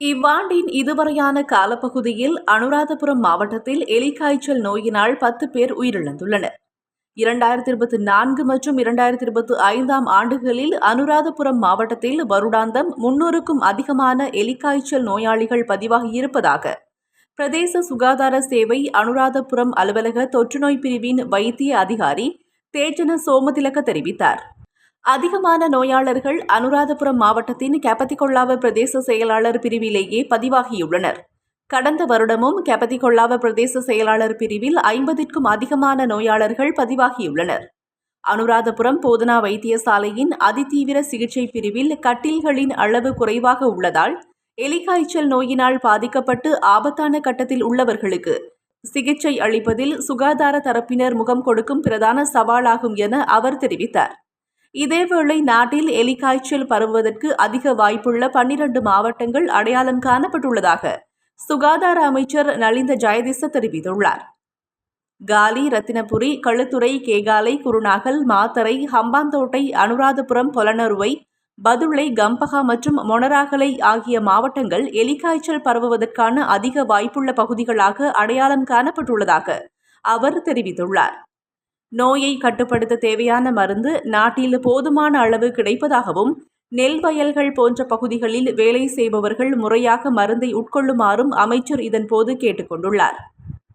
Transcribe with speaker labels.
Speaker 1: இவ்வாண்டின் இதுவரையான காலப்பகுதியில் அனுராதபுரம் மாவட்டத்தில் எலிக்காய்ச்சல் நோயினால் பத்து பேர் உயிரிழந்துள்ளனர். இரண்டாயிரத்தி இருபத்தி நான்கு மற்றும் இரண்டாயிரத்தி இருபத்தி ஐந்தாம் ஆண்டுகளில் அனுராதபுரம் மாவட்டத்தில் வருடாந்தம் முன்னூறுக்கும் அதிகமான எலிக்காய்ச்சல் நோயாளிகள் பதிவாகியிருப்பதாக பிரதேச சுகாதார சேவை அனுராதபுரம் அலுவலக தொற்றுநோய் பிரிவின் வைத்திய அதிகாரி தேஜன சோமதிலக்க தெரிவித்தார். அதிகமான நோயாளர்கள் அனுராதபுரம் மாவட்டத்தின் கெபத்திகொள்ளாவ பிரதேச செயலாளர் பிரிவிலேயே பதிவாகியுள்ளனர். கடந்த வருடமும் கேப்பத்திகொள்ளாவ பிரதேச செயலாளர் பிரிவில் ஐம்பதிற்கும் அதிகமான நோயாளர்கள் பதிவாகியுள்ளனர். அனுராதபுரம் போதனா வைத்தியசாலையின் அதிதீவிர சிகிச்சை பிரிவில் கட்டில்களின் அளவு குறைவாக உள்ளதால் எலிகாய்ச்சல் நோயினால் பாதிக்கப்பட்டு ஆபத்தான கட்டத்தில் உள்ளவர்களுக்கு சிகிச்சை அளிப்பதில் சுகாதார தரப்பினர் முகம் கொடுக்கும் பிரதான சவாலாகும் என அவர் தெரிவித்தார். இதேவேளை நாட்டில் எலிக்காய்ச்சல் பரவுவதற்கு அதிக வாய்ப்புள்ள பன்னிரண்டு மாவட்டங்கள் அடையாளம் காணப்பட்டுள்ளதாக சுகாதார அமைச்சர் நலிந்த ஜெயதிச தெரிவித்துள்ளார். காலி ரத்தினபுரி களுத்துறை கேகாலை குருநாகல் மாத்தரை ஹம்பாந்தோட்டை அனுராதபுரம் பொலனறுவை பதுளை கம்பகா மற்றும் மொனராகலை ஆகிய மாவட்டங்கள் எலிக்காய்ச்சல் பரவுவதற்கான அதிக வாய்ப்புள்ள பகுதிகளாக அடையாளம் காணப்பட்டுள்ளதாக அவர் தெரிவித்துள்ளார். நோயை கட்டுப்படுத்த தேவையான மருந்து நாட்டில் போதுமான அளவு கிடைப்பதாகவும் நெல் வயல்கள் போன்ற பகுதிகளில் வேலை செய்பவர்கள் முறையாக மருந்தை உட்கொள்ளுமாறும் அமைச்சர் இதன்போது கேட்டுக்கொண்டுள்ளார்.